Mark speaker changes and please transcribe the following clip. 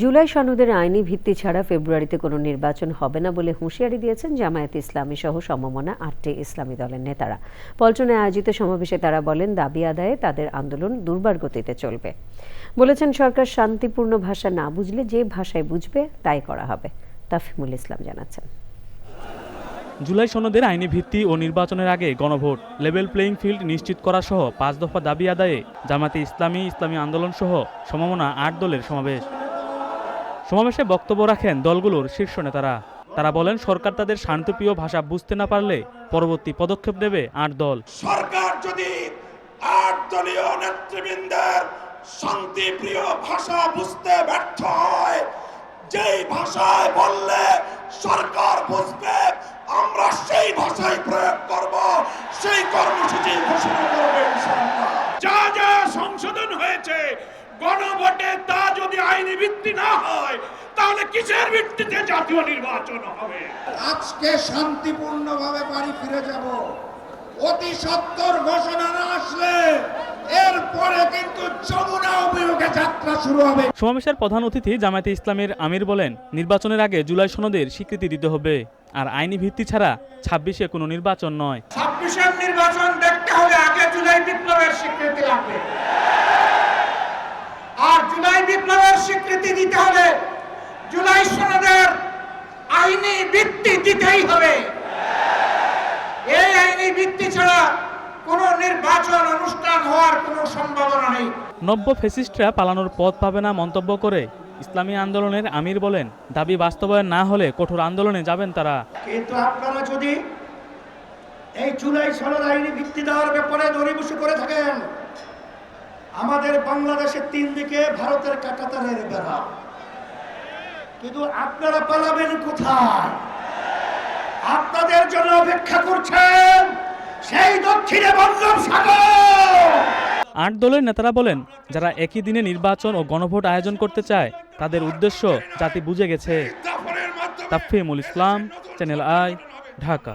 Speaker 1: জুলাই সনদের আইনি ভিত্তি ছাড়া ফেব্রুয়ারিতে কোনো নির্বাচন হবে না বলে হুঁশিয়ারি দিয়েছেন জামায়াত ইসলামী সহ সমমনা আটটি ইসলামী দলের নেতারা। পল্টনে আয়োজিত সমাবেশে তারা বলেন, দাবি আদায়ে তাদের আন্দোলন দুর্বার গতিতে চলবে। বলেছেন, সরকার শান্তিপূর্ণ ভাষা না বুঝলে যে ভাষায় বুঝবে, তাই করা হবে। তাফিমুল ইসলাম জানাচ্ছেন।
Speaker 2: জুলাই সনদের আইনি ভিত্তি ও নির্বাচনের আগে গণভোট, লেভেল প্লেইং ফিল্ড নিশ্চিত করা সহ পাঁচ দফা দাবি আদায়ে জামাতে ইসলামী ইসলামী আন্দোলন সহ সমমনা আট দলের সমাবেশ। সমাবেশে বক্তব্য রাখেন দলগুলোর শীর্ষ নেতারা তারা বলেন, সরকার তাদের শান্তিপ্রিয় ভাষা বুঝতে না পারলে পরবর্তী পদক্ষেপ নেবে আট দল
Speaker 3: সরকার যদি আট দলীয় নেতৃবৃন্দের শান্তিপ্রিয় ভাষা বুঝতে ব্যর্থ হয়, যেই ভাষায় বললে সরকার বুঝবে, আমরা সেই ভাষায় প্রয়োগ করব, সেই কর্মসূচি ঘোষণা করবে। যা যা সংশোধন হয়েছে গণভোটে তা যদি আইনি ভিত্তি না হয় তাহলে কিসের ভিত্তিতে জাতীয় নির্বাচন হবে?
Speaker 4: আজকে শান্তিপূর্ণভাবে বাড়ি ফিরে যাব। অতি সত্তর ঘোষণা না আসলে এরপরে কিন্তু যমুনা অভিমুখে যাত্রা শুরু হবে।
Speaker 2: সমাবেশের প্রধান অতিথি জামায়াতে ইসলামের আমির বলেন নির্বাচনের আগে জুলাই সনদের স্বীকৃতি দিতে হবে আর আইনি ভিত্তি ছাড়া ছাব্বিশে কোনো নির্বাচন নয়।
Speaker 5: ছাব্বিশের নির্বাচন দেখতে হলে আগে জুলাই বিপ্লবের স্বীকৃতি লাগবে। জুলাই বিপ্লবের স্বীকৃতি দিতে হলে জুলাই সনদের আইনি ভিত্তি দিতেই হবে। এই আইনি ভিত্তি ছাড়া কোনো নির্বাচন অনুষ্ঠান হওয়ার কোনো সম্ভাবনা নেই।
Speaker 2: নব্য ফেসিস্টরা পালানোর পথ পাবে না মন্তব্য করে ইসলামী আন্দোলনের আমির বলেন দাবি বাস্তবায়ন না হলে কঠোর আন্দোলনে যাবেন তারা।
Speaker 5: কিন্তু আপনারা যদি এই জুলাই সনদ আইনি ভিত্তি দেওয়ার ব্যাপারে দরিবসু করে থাকেন আমাদের বাংলাদেশের তিন দিকে ভারতের কাটাতারের বেড়া। কিন্তু আপনারা পালাবেন কোথায়? আপনাদের জন্য অপেক্ষা করছেন সেই দক্ষিণে বঙ্গোপসাগর
Speaker 2: আট দলের নেতারা বলেন যারা একই দিনে নির্বাচন ও গণভোট আয়োজন করতে চায় তাদের উদ্দেশ্য জাতি বুঝে গেছে। Tafimul Islam channel I Dhaka.